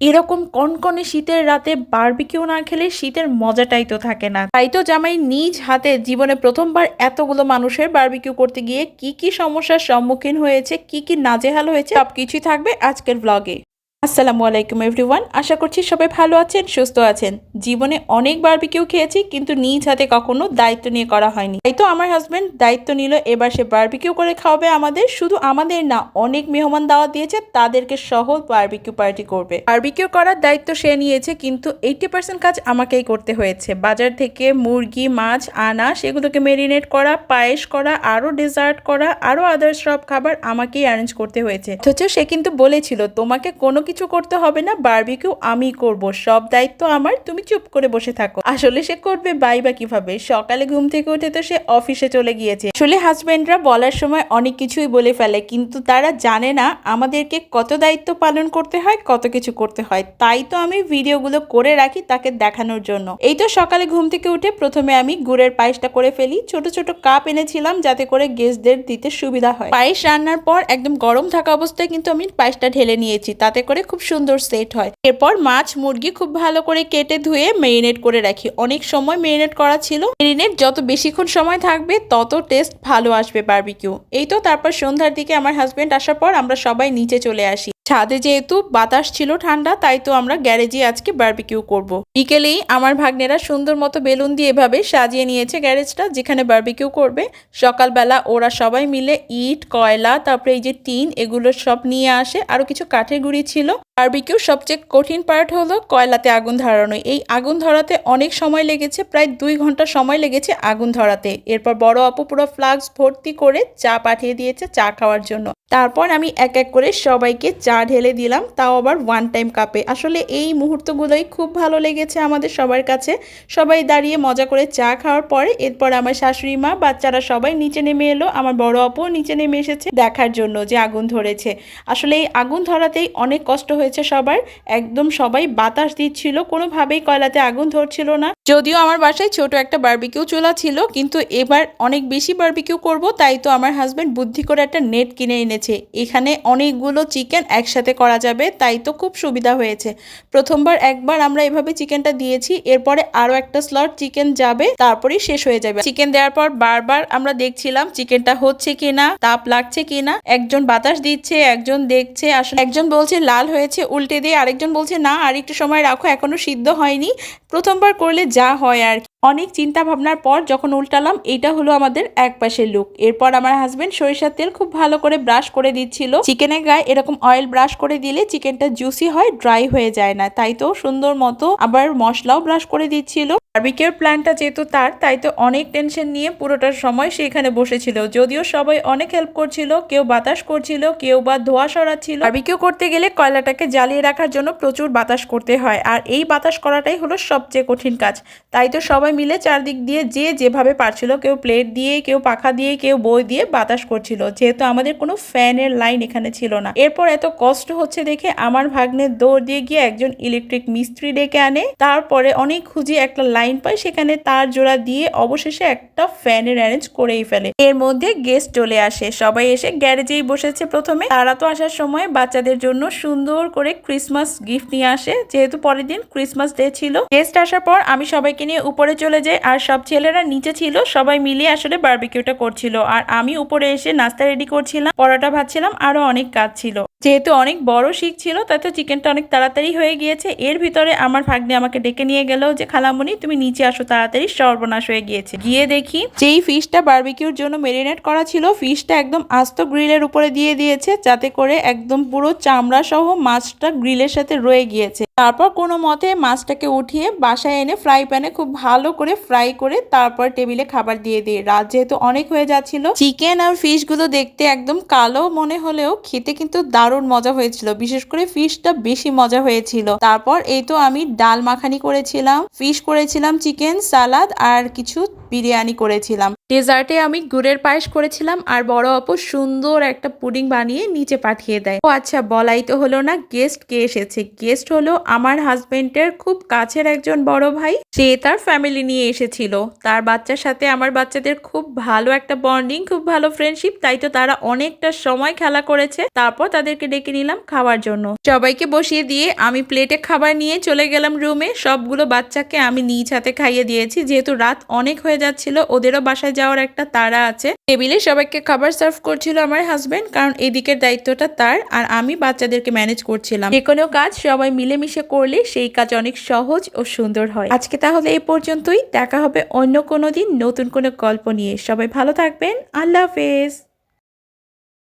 এরকম কনকনে শীতের রাতে বারবিকিউ না খেলে শীতের মজাটাই তো থাকে না। তাই তো জামাই নিজ হাতে জীবনে প্রথমবার এতগুলো মানুষের বার্বিকিউ করতে গিয়ে কি কি সমস্যার সম্মুখীন হয়েছে, কি কি নাজেহাল হয়েছে, সবকিছুই থাকবে আজকের ব্লগে আসসালামু আলাইকুম এভরিওয়ান আশা করছি সবাই ভালো আছেন, সুস্থ আছেন। জীবনে অনেক বারবিকিউ খেয়েছি, কিন্তু নিজ হাতে কখনো দায়িত্ব নিয়ে করা হয়নি। তাই তো আমার হাজব্যান্ড দায়িত্ব নিল, এবার সে বারবিকিউ করে খাওয়াবে আমাদের। শুধু আমাদের না, অনেক মেহমান দাওয়াত দিয়েছে, তাদেরকে সহ বারবিকিউ পার্টি করবে। বারবিকিউ করার দায়িত্ব সে নিয়েছে, কিন্তু এইটি পার্সেন্ট কাজ আমাকেই করতে হয়েছে। বাজার থেকে মুরগি, মাছ আনা সেগুলোকে মেরিনেট করা, পায়েস করা, আরও ডেজার্ট করা, আরও আদার্স সব খাবার আমাকেই অ্যারেঞ্জ করতে হয়েছে। অথচ সে কিন্তু বলেছিল, তোমাকে কোনো কিছু করতে হবে না বারবিকিউ আমি করব। সব দায়িত্ব আমার, তুমি চুপ করে বসে থাকো। আসলে সে করবে বাই বা কীভাবে? সকালে ঘুম থেকে উঠে তো সে অফিসে চলে গিয়েছে। আসলে হাজবেন্ডরা বলার সময় অনেক কিছুই বলে ফেলে, কিন্তু তারা জানে না আমাদেরকে কত দায়িত্ব পালন করতে হয়, কত কিছু করতে হয়। তাই তো আমি ভিডিওগুলো করে রাখি তাকে দেখানোর জন্য। এই তো সকালে ঘুম থেকে উঠে প্রথমে আমি গুড়ের পায়েসটা করে ফেলি। ছোট ছোট কাপ এনেছিলাম যাতে করে গেস্টদের দিতে সুবিধা হয়। পায়েস রান্নার পর একদম গরম থাকা অবস্থায় কিন্তু আমি পায়েসটা ঢেলে নিয়েছি, তাতে করে খুব সুন্দর সেট হয়। এরপর মাছ, মুরগি খুব ভালো করে কেটে ধুয়ে মেরিনেট করে রাখি। অনেক সময় মেরিনেট করা ছিল। মেরিনেট যত বেশিক্ষণ সময় থাকবে, তত টেস্ট ভালো আসবে বার্বিকিউ এই তো তারপর সন্ধ্যার দিকে আমার হাজব্যান্ড আসার পর আমরা সবাই নিচে চলে আসি। ছাদে যেহেতু বাতাস ছিল ঠান্ডা, তাই তো আমরা গ্যারেজে আজকে বারবিকিউ করব। বিকেলেই আমার ভাগ্নেরা সুন্দর মতো বেলুন দিয়ে এভাবে সাজিয়ে নিয়েছে গ্যারেজটা, যেখানে বারবিকিউ করবে। সকালবেলা ওরা সবাই মিলে ইট, কয়লা, তারপরে এই যে টিন, এগুলো সব নিয়ে আসে। আরও কিছু কাঠের গুঁড়ি ছিল। বারবিকিউ সবচেয়ে কঠিন পার্ট হলো কয়লাতে আগুন ধরানো। এই আগুন ধরাতে অনেক সময় লেগেছে, প্রায় দুই ঘণ্টা সময় লেগেছে আগুন ধরাতে। এরপর বড় আপু পুরো ফ্লাক্স ভর্তি করে চা পাঠিয়ে দিয়েছে চা খাওয়ার জন্য। তারপর আমি এক এক করে সবাইকে চা ঢেলে দিলাম, তাও আবার ওয়ান টাইম কাপে আসলে এই মুহূর্তগুলোই খুব ভালো লেগেছে আমাদের সবার কাছে। সবাই দাঁড়িয়ে মজা করে চা খাওয়ার পরে এরপর আমার শাশুড়ি মা, বাচ্চারা সবাই নিচে নেমে এলো। আমার বড় আপু নিচে নেমে এসেছে দেখার জন্য যে আগুন ধরেছে। আসলে এই আগুন ধরাতেই অনেক কষ্ট হয়েছে সবার। একদম সবাই বাতাস দিচ্ছিল, কোনোভাবেই কয়লাতে আগুন ধরছিল না। যদিও আমার বাসায় ছোট একটা বার্বিকিউ চুলা ছিল, কিন্তু এবার অনেক বেশি বারবিকিউ করব, তাই তো আমার হাজব্যান্ড বুদ্ধি করে একটা নেট কিনে এনেছে। এখানে অনেকগুলো চিকেন একসাথে করা যাবে, তাই তো খুব সুবিধা হয়েছে। প্রথমবার একবার আমরা এভাবে চিকেনটা দিয়েছি, এরপরে আরও একটা স্লট চিকেন যাবে, তারপরেই শেষ হয়ে যাবে। চিকেন দেওয়ার পর বারবার আমরা দেখছিলাম চিকেনটা হচ্ছে কিনা, তাপ লাগছে কিনা, একজন বাতাস দিচ্ছে, একজন দেখছে, আসলে একজন বলছে লাল হয়েছে, উল্টে দিয়ে আরেকজন বলছে, না, আর একটু সময় রাখো, এখনও সিদ্ধ হয়নি। প্রথমবার করলে যা হয় আর। অনেক চিন্তা ভাবনার পর যখন উল্টালাম, এইটা হলো আমাদের এক পাশের লুক এরপর আমার হাজবেন্ড সরিষার তেল খুব ভালো করে ব্রাশ করে দিচ্ছিল। চিকেনের গায়ে এরকম অয়েল ব্রাশ করে দিলে চিকেনটা জুসি হয় ড্রাই হয়ে যায় না। তাই তো সুন্দর মতো আবার মশলাও ব্রাশ করে দিচ্ছিল। বার্বিকিউর প্ল্যানটা যেহেতু তার, তাই তো অনেক টেনশন নিয়ে পুরোটার সময় সে এখানে বসেছিল। যদিও সবাই অনেক হেল্প করছিল, কেউ বাতাস করছিল, কেউ বা ধোয়া সরাচ্ছিল। বার্বিকিউ করতে গেলে কয়লাটাকে জ্বালিয়ে রাখার জন্য প্রচুর বাতাস করতে হয়, আর এই বাতাস করাটাই হলো সবচেয়ে কঠিন কাজ। তাই তো সবাই মিলে চারদিক দিয়ে যে যেভাবে পারছিল, কেউ প্লেট দিয়ে, কেউ পাখা দিয়ে, কেউ বই দিয়ে বাতাস করছিল। যেহেতু আমাদের কোনো ফ্যানের লাইন এখানে ছিল না। এরপর এত কষ্ট হচ্ছে দেখে আমার ভাগ্নের দৌড় দিয়ে গিয়ে একজন ইলেকট্রিক মিস্ত্রি ডেকে আনে। তারপরে অনেক খুঁজে একটা লাইন পায়, সেখানে তার জোড়া দিয়ে অবশেষে একটা ফ্যানের অ্যারেঞ্জ করেই ফেলে। এর মধ্যে গেস্ট চলে আসে। সবাই এসে গ্যারেজেই বসেছে প্রথমে। তারা তো আসার সময় বাচ্চাদের জন্য সুন্দর করে ক্রিসমাস গিফট নিয়ে আসে। যেহেতু পরের দিন ক্রিসমাস ডে ছিল। গেস্ট আসার পর আমি সবাইকে নিয়ে উপরে চলে যাই। আর সব ছেলেরা নিচে ছিল। সবাই মিলিয়ে আসলে বারবিকিউটা করছিল। আর আমি উপরে এসে নাস্তা রেডি করছিলাম, পরোটা ভাজছিলাম, আরও অনেক কাজ ছিল। যেহেতু অনেক বড় শিখ ছিল, তাতে চিকেনটা অনেক তাড়াতাড়ি হয়ে গিয়েছে। এর ভিতরে আমার ভাগ্নে আমাকে ডেকে নিয়ে গেল যে, খালামুনি, তুমি নিচে আসো তাড়াতাড়ি, সর্বনাশ হয়ে গিয়েছে। গিয়ে দেখি যেই ফিশটা বারবিকিউর জন্য মেরিনেট করা ছিল, ফিশটা একদম আস্ত গ্রিলের উপরে দিয়ে দিয়েছে, যাতে করে একদম পুরো চামড়া সহ মাছটা গ্রিলের সাথে রয়ে গিয়েছে। তারপর কোনো মতে মাছটাকে উঠিয়ে বাসায় এনে ফ্রাই প্যানে খুব ভালো করে ফ্রাই করে তারপর টেবিলে খাবার দিয়ে দিই। রাত যেহেতু অনেক হয়ে যাচ্ছিল, চিকেন আর ফিশগুলো দেখতে একদম কালো মনে হলেও খেতে কিন্তু দারুণ মজা হয়েছিল। বিশেষ করে ফিশটা বেশি মজা হয়েছিল। তারপর এই তো আমি ডাল মাখানি করেছিলাম, ফিশ করেছিলাম, চিকেন, সালাদ আর কিছু বিরিয়ানি করেছিলাম। ডেজার্টে আমি গুড়ের পায়েস করেছিলাম আর বড় আপু সুন্দর একটা পুডিং বানিয়ে নিচে পাঠিয়ে দেয়। ও আচ্ছা বলাই তো হলো না গেস্ট কে এসেছে? গেস্ট হলো আমার হাজবেন্ডের খুব কাছের একজন বড় ভাই। সে তার ফ্যামিলি নিয়ে এসেছিল। তার বাচ্চার সাথে আমার বাচ্চাদের খুব ভালো একটা বন্ডিং খুব ভালো ফ্রেন্ডশিপ তাই তো তারা অনেকটা সময় খেলা করেছে। তারপর তাদেরকে ডেকে নিলাম খাওয়ার জন্য। সবাইকে বসিয়ে দিয়ে আমি প্লেটে খাবার নিয়ে চলে গেলাম রুমে সবগুলো বাচ্চাকে আমি নিজ হাতে খাইয়ে দিয়েছি। যেহেতু রাত অনেক হয়ে যাচ্ছিল, ওদেরও বাসায় যাওয়ার একটা তারা আছে। টেবিলে সবাইকে খাবার সার্ভ করছিল আমার হাজবেন্ড কারণ এদিকের দায়িত্বটা তার আর আমি বাচ্চাদেরকে ম্যানেজ করছিলাম। যে কোনো কাজ সবাই মিলেমিশে করলে সেই কাজ অনেক সহজ ও সুন্দর হয়। আজকে তাহলে এই পর্যন্তই। দেখা হবে অন্য কোনো দিন নতুন কোনো গল্প নিয়ে। সবাই ভালো থাকবেন। আল্লাহ হাফেজ।